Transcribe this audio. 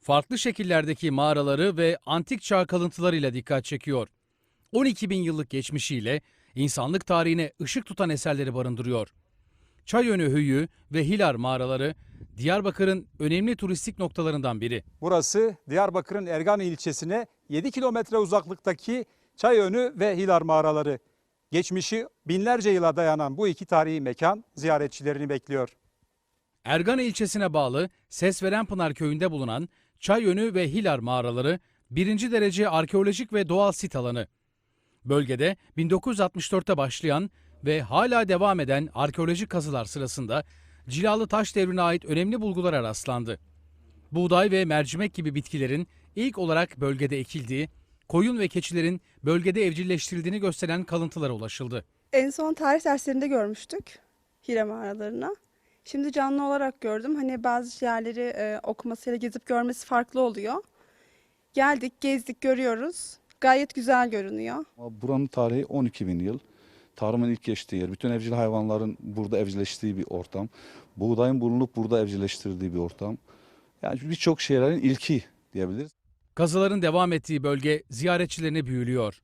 farklı şekillerdeki mağaraları ve antik çağ kalıntılarıyla dikkat çekiyor. 12 bin yıllık geçmişiyle insanlık tarihine ışık tutan eserleri barındırıyor. Çayönü Höyü ve Hilar mağaraları Diyarbakır'ın önemli turistik noktalarından biri. Burası Diyarbakır'ın Ergani ilçesine 7 kilometre uzaklıktaki Çayönü ve Hilar mağaraları. Geçmişi binlerce yıla dayanan bu iki tarihi mekan ziyaretçilerini bekliyor. Ergane ilçesine bağlı Sesverenpınar köyünde bulunan Çayönü ve Hilar mağaraları birinci derece arkeolojik ve doğal sit alanı. Bölgede 1964'te başlayan ve hala devam eden arkeolojik kazılar sırasında Cilalı Taş devrine ait önemli bulgulara rastlandı. Buğday ve mercimek gibi bitkilerin ilk olarak bölgede ekildiği, koyun ve keçilerin bölgede evcilleştirildiğini gösteren kalıntılara ulaşıldı. En son tarih derslerinde görmüştük Hire mağaralarını. Şimdi canlı olarak gördüm. Hani bazı yerleri e, okumasıyla gezip görmesi farklı oluyor. Geldik, gezdik, görüyoruz. Gayet güzel görünüyor. Ama Buranın tarihi 12 bin yıl. Tarımın ilk geçtiği yer. Bütün evcil hayvanların burada evcilleştiği bir ortam. Buğdayın bulunup burada evcilleştirdiği bir ortam. Yani birçok şeylerin ilki diyebiliriz. Kazıların devam ettiği bölge ziyaretçilerini büyülüyor.